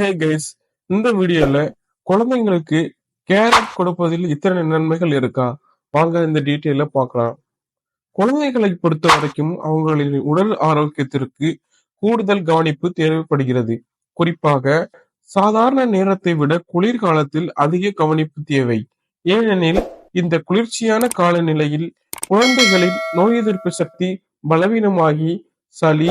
Hey guys இந்த வீடியோல குழந்தைங்களுக்கு கேரட் கொடுப்பதில் இத்தனை நன்மைகள் இருக்கா? வாங்க இந்த டீட்டெயில பார்க்கலாம். குழந்தைகளை பொறுத்த வரைக்கும் அவர்களின் உடல் ஆரோக்கியத்திற்கு கூடுதல் கவனிப்பு தேவைப்படுகிறது. குறிப்பாக சாதாரண நேரத்தை விட குளிர்காலத்தில் அதிக கவனிப்பு தேவை. ஏனெனில் இந்த குளிர்ச்சியான காலநிலையில் குழந்தைகளின் நோய் எதிர்ப்பு சக்தி பலவீனமாகி சளி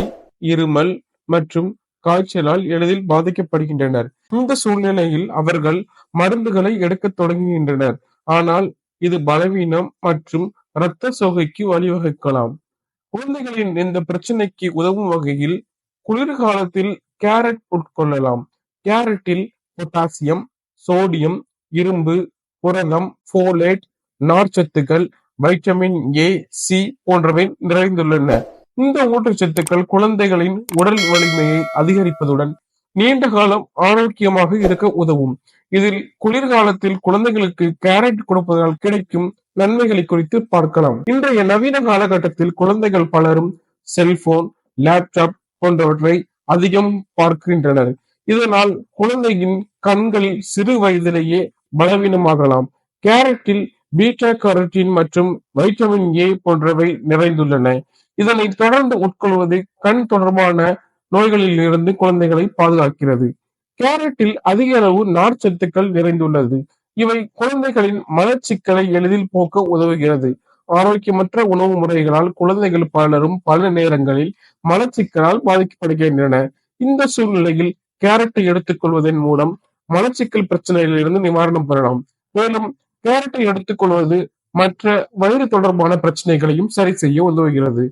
இருமல் மற்றும் காய்ச்சலால் எளிதில் பாதிக்கப்படுகின்றனர். இந்த சூழ்நிலையில் அவர்கள் மருந்துகளை எடுக்கத் தொடங்குகின்றனர். ஆனால் இது பலவீனம் மற்றும் இரத்த சோகைக்கு வழிவகுக்கலாம். குழந்தைகளின் இந்த பிரச்சனைக்கு உதவும் வகையில் குளிர்காலத்தில் கேரட் உட்கொள்ளலாம். கேரட்டில் பொட்டாசியம் சோடியம் இரும்பு புரதம் போலேட் நார்ச்சத்துக்கள் வைட்டமின் ஏ சி போன்றவை நிறைந்துள்ளன. இந்த ஊட்டச்சத்துக்கள் குழந்தைகளின் உடல் வலிமையை அதிகரிப்பதுடன் நீண்ட காலம் ஆரோக்கியமாக இருக்க உதவும். இதில் குளிர்காலத்தில் குழந்தைகளுக்கு கேரட் கொடுப்பதால் கிடைக்கும் நன்மைகளை குறித்து பார்க்கலாம். இன்றைய நவீன காலகட்டத்தில் குழந்தைகள் பலரும் செல்போன் லேப்டாப் போன்றவற்றை அதிகம் பார்க்கின்றனர். இதனால் குழந்தையின் கண்கள் சிறு வயதிலேயே பலவீனமாகலாம். கேரட்டில் பீட்டா கரோட்டின் மற்றும் வைட்டமின் ஏ போன்றவை நிறைந்துள்ளன. இதனை தொடர்ந்து உட்கொள்வது கண் தொடர்பான நோய்களில் இருந்து குழந்தைகளை பாதுகாக்கிறது. கேரட்டில் அதிக அளவு நார்ச்சத்துக்கள் நிறைந்துள்ளது. இவை குழந்தைகளின் மலச்சிக்கலை எளிதில் போக்க உதவுகிறது. ஆரோக்கியமற்ற உணவு முறைகளால் குழந்தைகள் பலரும் பல நேரங்களில் மலச்சிக்கலால் பாதிக்கப்படுகின்றன. இந்த சூழ்நிலையில் கேரட்டை எடுத்துக்கொள்வதன் மூலம் மலச்சிக்கல் பிரச்சனைகளிலிருந்து நிவாரணம் பெறலாம். மேலும் கேரட்டை எடுத்துக்கொள்வது மற்ற வயிறு தொடர்பான பிரச்சனைகளையும் சரி செய்ய உதவுகிறது.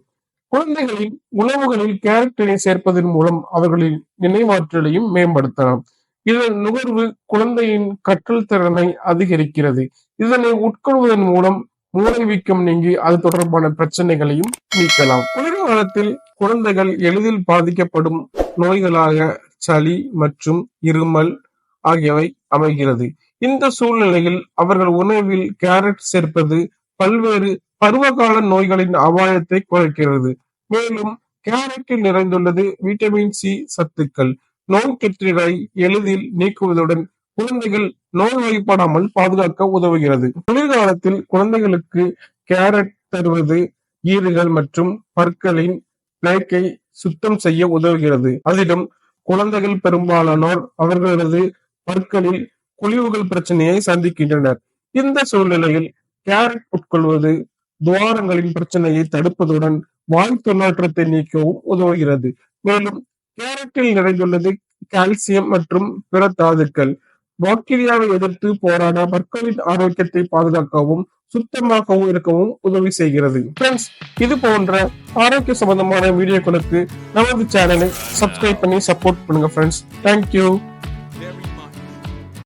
குழந்தைகளின் உணவுகளில் கேரட்டினை சேர்ப்பதன் மூலம் அவர்களின் நினைவாற்றலையும் மேம்படுத்தலாம். இதன் நுகர்வு குழந்தையின் கற்றல் திறனை அதிகரிக்கிறது. இதனை உட்கொள்வதன் மூலம் மூளை வீக்கம் நீங்கி அது தொடர்பான பிரச்சனைகளையும் நீக்கலாம். குளிர்காலத்தில் குழந்தைகள் எளிதில் பாதிக்கப்படும் நோய்களாக சளி மற்றும் இருமல் ஆகியவை அமைகிறது. இந்த சூழ்நிலையில் அவர்கள் உணவில் கேரட் சேர்ப்பது பல்வேறு பருவகால நோய்களின் அபாயத்தை குறைக்கிறது. மேலும் கேரட்டில் நிறைந்துள்ளது விட்டமின் சி சத்துக்கள். நோய் தொற்றுகளை எளிதில் நீக்குவதுடன் குழந்தைகள் நோய்வாய்ப்படாமல் பாதுகாக்க உதவுகிறது. குளிர்காலத்தில் குழந்தைகளுக்கு கேரட் தருவது ஈறுகள் மற்றும் பற்களின் பிளேக்கை சுத்தம் செய்ய உதவுகிறது. அதிலும் குழந்தைகள் பெரும்பாலானோர் அவர்களது பற்களில் குழிவுகள் பிரச்சனையை சந்திக்கின்றனர். இந்த சூழ்நிலையில் கேரட் உட்கொள்வது துவாரங்களின் பிரச்சனையை தடுப்பதுடன் வாய் துர்நாற்றத்தை நீக்கவும் உதவுகிறது. மேலும் கேரட்டில் நிறைந்துள்ளது கால்சியம் மற்றும் பிற தாதுக்கள். பாக்டீரியாவை எதிர்த்து போராட பற்களின் ஆரோக்கியத்தை பாதுகாக்கவும் சுத்தமாகவும் இருக்கவும் உதவி செய்கிறது. ஃப்ரெண்ட்ஸ் இது போன்ற ஆரோக்கிய சம்பந்தமான வீடியோக்களுக்கு நமது சேனலை சப்ஸ்கிரைப் பண்ணி சப்போர்ட் பண்ணுங்க ஃப்ரெண்ட்ஸ் தேங்க்யூ